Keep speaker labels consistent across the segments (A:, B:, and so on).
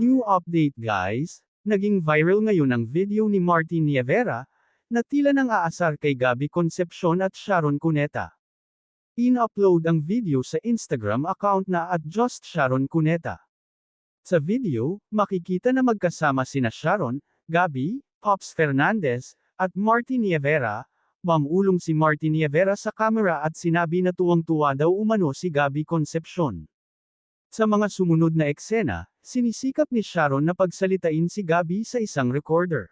A: update guys, naging viral ngayon ang video ni Martin Nievera, na tila nang aasar kay Gabby Concepcion at Sharon Cuneta. In-upload ang video sa Instagram account na at Just Sharon Cuneta. Sa video, makikita na magkasama sina Sharon, Gabby, Pops Fernandez, at Martin Nievera, mamulong si Martin Nievera sa camera at sinabi na tuwang-tuwa daw umano si Gabby Concepcion. Sa mga sumunod na eksena, sinisikap ni Sharon na pagsalitain si Gabby sa isang recorder.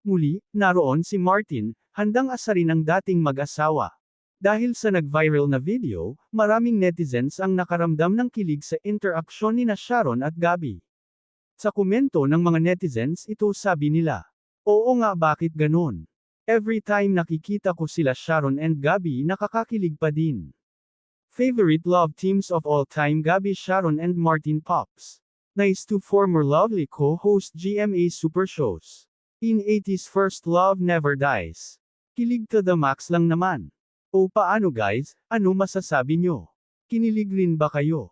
A: Muli, naroon si Martin, handang asarin ang dating mag-asawa. Dahil sa nag-viral na video, maraming netizens ang nakaramdam ng kilig sa interaksyon ni na Sharon at Gabby. Sa komento ng mga netizens ito sabi nila, Oo nga bakit ganon? Every time nakikita ko sila Sharon and Gabby nakakakilig pa din. Favorite love teams of all time Gabby Sharon and Martin Pops. Nice to former lovely co-host GMA Super Shows. In 80s First Love Never Dies. Kilig to the max lang naman. O paano guys, ano masasabi nyo? Kinilig rin ba kayo?